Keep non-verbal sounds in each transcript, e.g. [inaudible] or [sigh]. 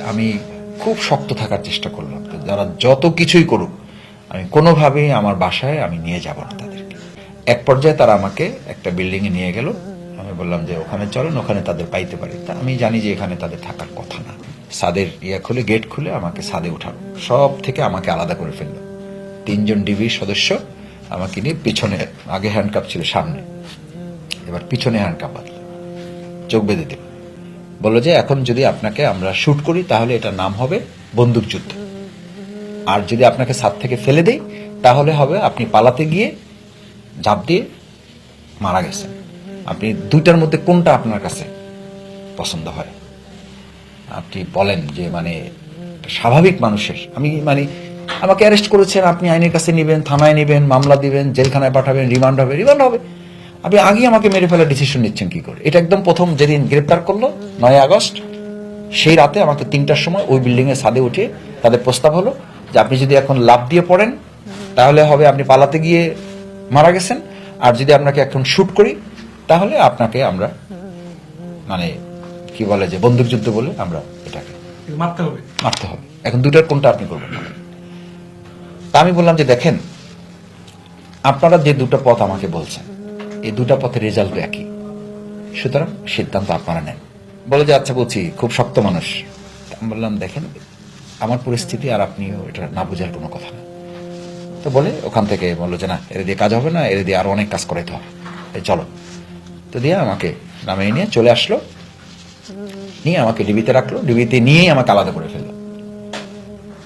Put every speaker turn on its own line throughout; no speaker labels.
আমি খুব শক্ত থাকার চেষ্টা করলাম। যারা যত কিছুই করুক, আমি কোনোভাবেই আমার বাসায় আমি নিয়ে যাব না তাদেরকে। এক পর্যায়ে তারা আমাকে একটা বিল্ডিংয়ে নিয়ে গেল। আমি বললাম যে, ওখানে চলেন, ওখানে তাদের পাইতে পারি। তা আমি জানি যে, এখানে তাদের থাকার কথা না। সাদের ইয়া খুলে গেট খুলে আমাকে সাদে উঠালো। সব থেকে আমাকে আলাদা করে ফেলল। তিনজন ডিবির সদস্য আমাকে নিয়ে পিছনে, আগে হ্যান্ডকাপ ছিল সামনে। এবার পিছনে হ্যান্ডকাপ বাঁধলো। চোখ বেঁধে দিল। বলল যে, এখন যদি আপনাকে আমরা শ্যুট করি, তাহলে এটার নাম হবে বন্দুকযুদ্ধ আর যদি আপনাকে ছাদ থেকে ফেলে দেই, তাহলে হবে আপনি পালাতে গিয়ে ঝাঁপ দিয়ে মারা গেছেন। আপনি দুইটার মধ্যে কোনটা আপনার কাছে পছন্দ হয়? আপনি বলেন যে মানে স্বাভাবিক মানুষের। আমি মানে আমাকে অ্যারেস্ট করেছেন, আপনি আইনের কাছে নেবেন, থানায় নেবেন, মামলা দিবেন, জেলখানায় পাঠাবেন রিমান্ড হবে রিমান্ড হবে। আপনি আগেই আমাকে মেরে ফেলার ডিসিশন নিচ্ছেন কি করে? এটা একদম প্রথম যেদিন গ্রেপ্তার করল নয় আগস্ট সেই রাতে আমাকে তিনটার সময় ওই বিল্ডিং এর ছাদে উঠে তাদের প্রস্তাব হলো যে আপনি যদি এখন লাভ দিয়ে পড়েন তাহলে হবে আপনি পালাতে গিয়ে মারা গেছেন। আর যদি আপনাকে এখন শুট করি তাহলে আপনাকে আমরা মানে কি বলে যে বন্দুকযুদ্ধ বলে আমরা এটাকে
মারতে হবে।
মারতে হবে। এখন দুটার কোনটা আপনি করবেন? তা আমি বললাম যে দেখেন আপনারা যে দুটো পথ আমাকে বলছেন এই দুটো পথের রেজাল্ট একই। সুতরাং সিদ্ধান্ত আপনারা নেন। বলে যে আচ্ছা বলছি খুব শক্ত মানুষ। আমি বললাম, দেখেন, আমার পরিস্থিতি আর আপনিও এটা না বোঝার কোনো কথা না। তো বলে ওখান থেকে বলল যে, না, এর দিয়ে কাজ হবে না, এর দিয়ে আরও অনেক কাজ করাইতে হবে। এই চলো। তো দিয়ে আমাকে নামিয়ে নিয়ে চলে আসলো। নিয়ে আমাকে ডিবিতে রাখল। ডিবিতে নিয়েই আমাকে আলাদা করে ফেলল।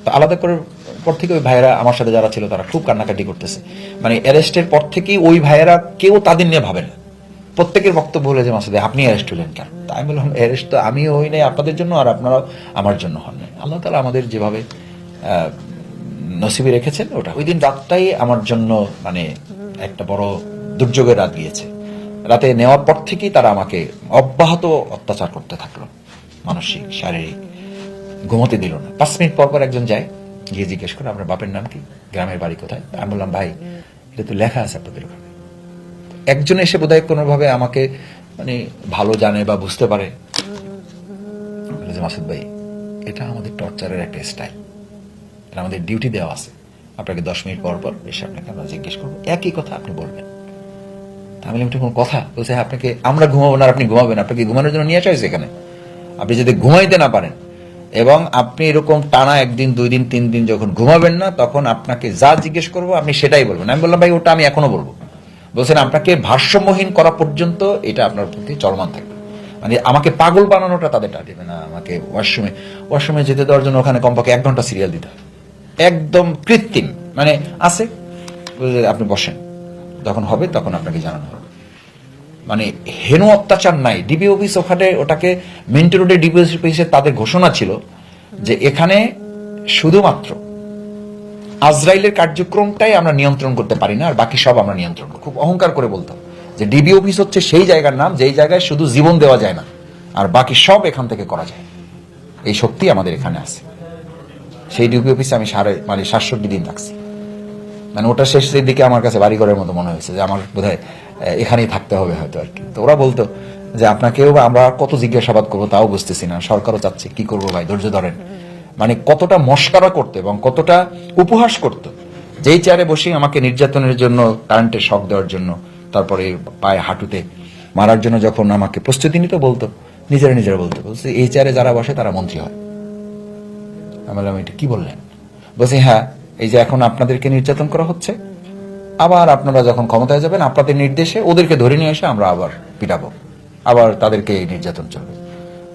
তো আলাদা করার পর থেকে ওই ভাইয়েরা আমার সাথে যারা ছিল তারা খুব কান্নাকাটি করতেছে। মানে অ্যারেস্টের পর থেকেই ওই ভাইয়েরা কেউ তাদের নিয়ে ভাবে না। প্রত্যেকের বক্তব্য হলো যে, মাসুদে, আপনি অ্যারেস্ট হলেন কেন? তাই আমি বললাম, অ্যারেস্ট তো আমিও হই নাই, আপনাদের জন্য আর আপনারাও আমার জন্য হন নাই। আল্লাহ তালা আমাদের যেভাবে নসিবে রেখেছেন, ওটা ওই দিন রাতটাই আমার জন্য মানে একটা বড় দুর্যোগের রাত গিয়েছে। রাতে নেওয়ার পর থেকেই তারা আমাকে অব্যাহত অত্যাচার করতে থাকল। মানসিক, শারীরিক, ঘুমোতে দিল না। পাঁচ মিনিট পর পর একজন যায় গিয়ে জিজ্ঞেস করে আপনার বাপের নাম কি? গ্রামের বাড়ি কোথায়? আমি বললাম ভাই এটা তো লেখা আছে আপনাদের ওখানে। একজন এসে বোধহয় কোনোভাবে আমাকে মানে ভালো জানে বা বুঝতে পারে। মাসুদ ভাই এটা আমাদের টর্চারের একটা স্টাইল এটা আমাদের ডিউটি দেওয়া আছে। আপনাকে দশ মিনিট পর পর এসে আপনাকে আমরা জিজ্ঞেস করব। একই কথা আপনি বলবেন। আমি বললাম, কোনো কথা? বলছে হ্যাঁ আপনাকে আমরা ঘুমাবো না আপনি ঘুমাবেন। আপনাকে ঘুমানোর জন্য নিয়ে আসা হয়েছে এখানে। আপনি যদি ঘুমাইতে না পারেন এবং আপনি এরকম টানা একদিন দুই দিন তিন দিন যখন ঘুমাবেন না, তখন আপনাকে যা জিজ্ঞেস করব, আপনি সেটাই বলবেন। আমি বললাম, ভাই, ওটা আমি এখনও বলব। বলছেন, আপনাকে ভারসাম্যহীন করা পর্যন্ত এটা আপনার প্রতি চলমান থাকবে। মানে আমাকে পাগল বানানোটা তাদের দেবে না, আমাকে ওয়াশরুমে ওয়াশরুমে যেতে দেওয়ার জন্য ওখানে কমপক্ষে এক ঘণ্টা সিরিয়াল দিতে একদম কৃত্রিম। মানে আছে আপনি বসেন। যখন হবে, তখন আপনাকে জানানো হবে। মানে হেন অত্যাচার নাই। ডিবি অফিস ওখানে ওটাকে মিন্টো রোডে ডিবি অফিসে তাদের ঘোষণা ছিল যে এখানে শুধুমাত্র আজরাইলের কার্যক্রমটাই আমরা নিয়ন্ত্রণ করতে পারি না, আর বাকি সব আমরা নিয়ন্ত্রণ। খুব অহংকার করে বলতাম যে ডিবি অফিস হচ্ছে সেই জায়গার নাম, যেই জায়গায় শুধু জীবন দেওয়া যায় না, আর বাকি সব এখান থেকে করা যায়। এই শক্তি আমাদের এখানে আছে। সেই ডিবি অফিসে আমি সাড়ে মানে সাতষট্টি দিন থাকছি মানে ওটা শেষের দিকে আমার কাছে বাড়ি ঘরের মতো মনে হয়েছে যে আমার বোধহয় এখানেই থাকতে হবে হয়তো আর কি। তো ওরা বলতো যে আপনাকেও আমরা কত জিজ্ঞাসাবাদ করব তাও বুঝতেছি না, সরকারও চাচ্ছে, কি করব ভাই, ধৈর্য ধরেন। মানে কতটা মস্কারা করতো এবং কতটা উপহাস করতো। যেই চেয়ারে বসে আমাকে নির্যাতনের জন্য কারেন্টের শখ দেওয়ার জন্য, তারপরে পায়ে হাঁটুতে মারার জন্য যখন আমাকে প্রস্তুতি নিতে, বলতো, নিজেরা নিজেরা বলতো, বলছে, এই চেয়ারে যারা বসে তারা মন্ত্রী হয়। আমি বললাম, এটা কি বললেন? বলছি হ্যাঁ এই যে এখন আপনাদেরকে নির্যাতন করা হচ্ছে, আবার আপনারা যখন ক্ষমতায় যাবেন, আপনাদের নির্দেশে ওদেরকে ধরে নিয়ে এসে আমরা আবার পিটাবো, আবার তাদেরকে এই নির্যাতন চলবে।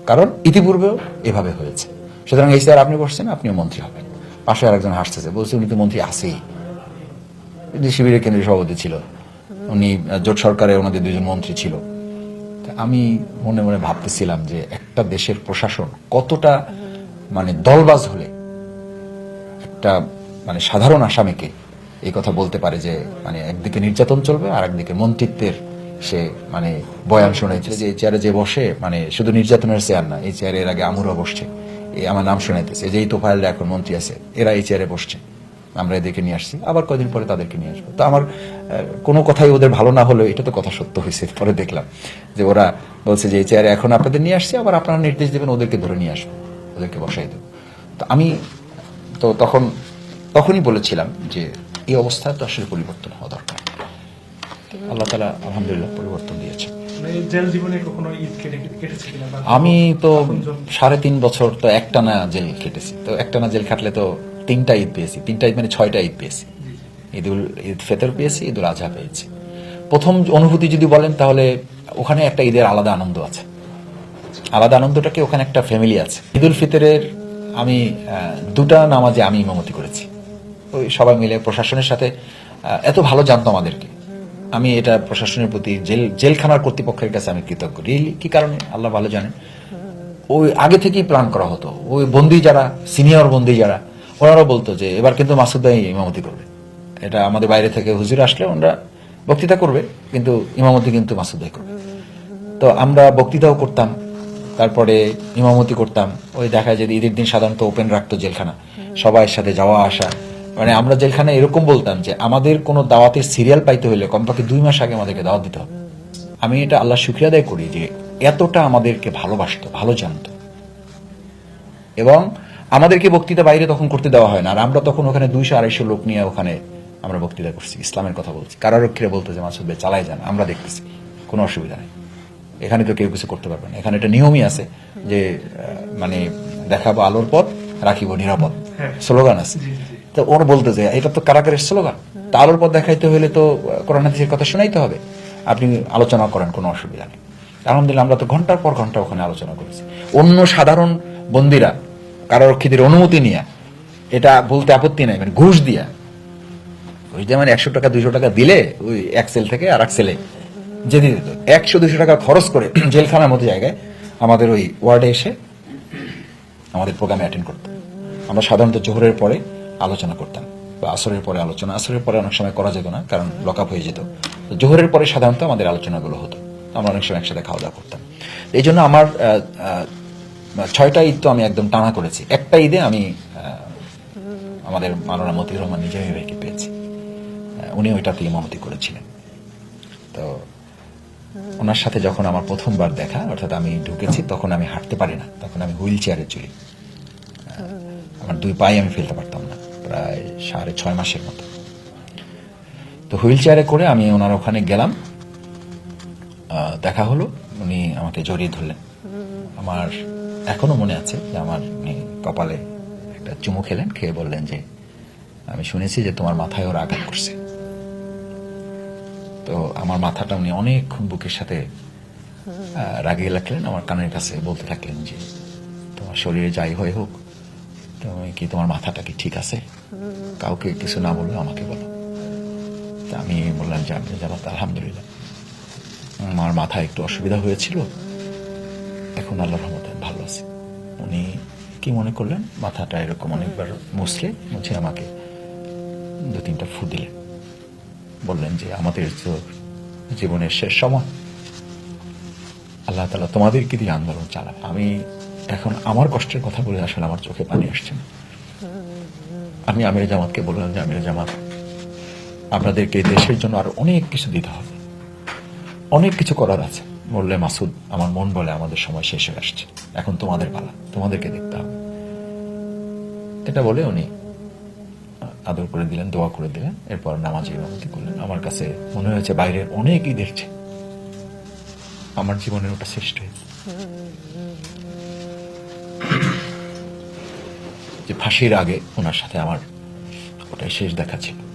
কারণ ইতিপূর্বেও এভাবে হয়েছে। সুতরাং এই স্যার আপনি বসছেন, আপনিও মন্ত্রী হবেন। পাশে আরেকজন হাসতেছে, বলছে উনি তো মন্ত্রী আছেই। যে শিবিরের কেন্দ্রীয় সভাপতি ছিল, উনি জোট সরকারে ওনাদের দুজন মন্ত্রী ছিল। আমি মনে মনে ভাবতেছিলাম যে একটা দেশের প্রশাসন কতটা মানে দলবাজ হলে একটা মানে সাধারণ আসামিকে এই কথা বলতে পারে যে মানে একদিকে নির্যাতন চলবে আর একদিকে মন্ত্রিত্বের সে মানে বয়ান শোনাইছে যে এই চেয়ারে যে বসে মানে শুধু নির্যাতনের চেয়ার না, এই চেয়ারে এর আগে আমুরা বসছে। এই আমার নাম শোনাইতেছে যে এই তোফায়েলরা এখন মন্ত্রী আছে, এরা এই চেয়ারে বসছে। আমরা এদেরকে নিয়ে আসছি, আবার কদিন পরে তাদেরকে নিয়ে আসব। তো আমার কোনো কথাই ওদের ভালো না হলেও এটা তো কথা সত্য হয়েছে, পরে দেখলাম। যে ওরা বলছে যে এই চেয়ারে এখন আপনাদের নিয়ে আসছি, আবার আপনারা নির্দেশ দেবেন, ওদেরকে ধরে নিয়ে আসব, ওদেরকে বসাই দেবো। তো আমি, তো তখন তখনই বলেছিলাম যে এই অবস্থা তো আসলে পরিবর্তন হওয়া দরকার। আল্লাহ তালা আলহামদুলিল্লাহ পরিবর্তন দিয়েছে।
মানে
আমি তো সাড়ে তিন বছর তো একটানা জেল কেটেছি। তো একটানা জেল খাটলে তো তিনটা ঈদ পেয়েছি। তিনটা ঈদ মানে ছয়টা ঈদ পেয়েছি। ঈদুল ঈদ ফেতর পেয়েছি ঈদুল আজহা পেয়েছি। প্রথম অনুভূতি যদি বলেন তাহলে ওখানে একটা ঈদের আলাদা আনন্দ আছে। আলাদা আনন্দটাকে ওখানে একটা ফ্যামিলি আছে। ঈদুল ফিতরের আমি দুটা নামাজে আমি ইমামতি করেছি। ওই সবাই মিলে প্রশাসনের সাথে এত ভালো জানতো আমাদেরকে। আমি এটা প্রশাসনের প্রতি জেল, জেলখানার কর্তৃপক্ষের কাছে আমি কৃতজ্ঞ। রিয়েলি কি কারণে? আল্লাহ ভালো জানেন। ওই আগে থেকেই প্ল্যান করা হতো। ওই বন্দি যারা সিনিয়র বন্দি যারা, ওনারাও বলতো যে, এবার কিন্তু মাসুদ ভাই ইমামতি করবে। এটা আমাদের বাইরে থেকে হুজুর আসলে ওনারা বক্তৃতা করবে, কিন্তু ইমামতি কিন্তু মাসুদ ভাই করবে। তো আমরা বক্তৃতাও করতাম, তারপরে ইমামতি করতাম। ওই দেখা যায় যে ঈদের দিন সাধারণত ওপেন রাখতো জেলখানা। সবার সাথে যাওয়া আসা। মানে আমরা জেলখানা এরকম বলতাম যে আমাদের কোনো দাওয়াতের সিরিয়াল পাইতে হলে কমপক্ষে দুই মাস আগে আমাদেরকে দাওয়াত দিতে হবে। আমি এটা আল্লাহ শুক্রিয়া আদায় করি যে এতটা আমাদেরকে ভালোবাসতো ভালো জানতো। এবং আমাদেরকে বক্তৃতা বাইরে তখন করতে দেওয়া হয় না। আর আমরা তখন ওখানে দুইশো আড়াইশো লোক নিয়ে ওখানে আমরা বক্তৃতা করছি ইসলামের কথা বলছি। কারারক্ষীরা বলতে যে মাসুদ ভাই চালাই যান আমরা দেখতেছি। কোনো অসুবিধা নেই। এখানে তো কেউ কিছু করতে পারবে না। এখানে একটা নিয়মই আছে যে মানে দেখাবো আলোর পথ রাখিব নিরাপদ।
হ্যাঁ।
স্লোগান আছে। তো ওর বলতে যায় এটা তো কারাগারের স্লোগান। তা আলোর পথ দেখাইতে হলে তো কোরআন হাদিসের কথা শোনাইতে হবে। আপনি আলোচনা করেন, কোনো অসুবিধা নেই। আলহামদুলিল্লাহ, আমরা তো ঘণ্টার পর ঘণ্টা ওখানে আলোচনা করেছি। অন্য সাধারণ বন্দিরা কারারক্ষীদের অনুমতি নিয়ে, এটা বলতে আপত্তি নাই মানে ঘুষ দিয়া। ঘুষ দিয়ে মানে একশো টাকা, দুইশো টাকা দিলে ওই এক সেল থেকে আর এক সেলে যেতে দিত। একশো, দুইশো টাকা খরচ করে [clears throat] জেলখানার মতো জায়গায় আমাদের ওই ওয়ার্ডে এসে আমাদের প্রোগ্রামে অ্যাটেন্ড করতাম আমরা সাধারণত জোহরের পরে আলোচনা করতাম। বা আসরের পরে আলোচনা। আসরের পরে অনেক সময় করা যেত না, কারণ লক আপ হয়ে যেত। জোহরের পরে সাধারণত আমাদের আলোচনাগুলো হতো। আমরা অনেক সময় একসাথে খাওয়া দাওয়া করতাম। এই জন্য আমার ছয়টা ঈদ তো আমি একদম টানা করেছি। একটা ঈদে আমি আমাদের মাননা মতিউর রহমান নিজে ভাইকে পেয়েছি। উনি ওইটাতে ইমামতি করেছিলেন। তো ওনার সাথে যখন আমার প্রথমবার দেখা, অর্থাৎ আমি ঢুকেছি, তখন আমি হাঁটতে পারি না। তখন আমি হুইল চেয়ারে চলি। আমার দুই পায়ে আমি ফেলতে পারতাম না। প্রায় সাড়ে ছয় মাসের মতো। তো হুইল চেয়ারে করে আমি ওনার ওখানে গেলাম। দেখা হলো, উনি আমাকে জড়িয়ে ধরলেন। আমার এখনও মনে আছে যে আমার উনি কপালে একটা চুমু খেলেন, খেয়ে বললেন যে, আমি শুনেছি যে তোমার মাথায় ওরা আঘাত করছে। তো আমার মাথাটা উনি অনেকক্ষণ বুকের সাথে রাগিয়ে রাখলেন, আমার কানের কাছে বলতে থাকলেন যে, তোমার শরীরে যাই হয়ে হোক তুমি কি তোমার মাথাটা কি ঠিক আছে? কাউকে কিছু না বললে আমাকে বলো। তা আমি বললাম যে আপনি জানাত আলহামদুলিল্লাহ। আমার মাথায় একটু অসুবিধা হয়েছিল। এখন আল্লাহর রহমতে ভালো আছে। উনি কি মনে করলেন? মাথাটা এরকম অনেকবার মুছলে, মুছে আমাকে দু তিনটা ফু দিলেন। বললেন যে, আমাদের তো জীবনের শেষ সময়। আল্লাহ তালা তোমাদেরকে দিয়ে আন্দোলন চালাবে। আমি এখন আমার কষ্টের কথা বলে আসলে আমার চোখে পানি আসছে না। আমি আমির জামাতকে বললাম যে, আমির জামাত, আপনাদেরকে দেশের জন্য আরও অনেক কিছু দিতে হবে। অনেক কিছু করার আছে। বললে, মাসুদ, আমার মন বলে আমাদের সময় শেষ হয়ে আসছে। এখন তোমাদের পালা, তোমাদেরকে দেখতে হবে। এটা বলে উনি আদর করে দিলেন, দোয়া করে দিলেন। এরপর নামাজে ইমামতি করলেন। আমার কাছে মনে হয়েছে বাইরের অনেকই দেখছে। আমার জীবনের ওটা শ্রেষ্ঠ। যে ফাঁসির আগে ওনার সাথে আমার ওটাই শেষ দেখা ছিল।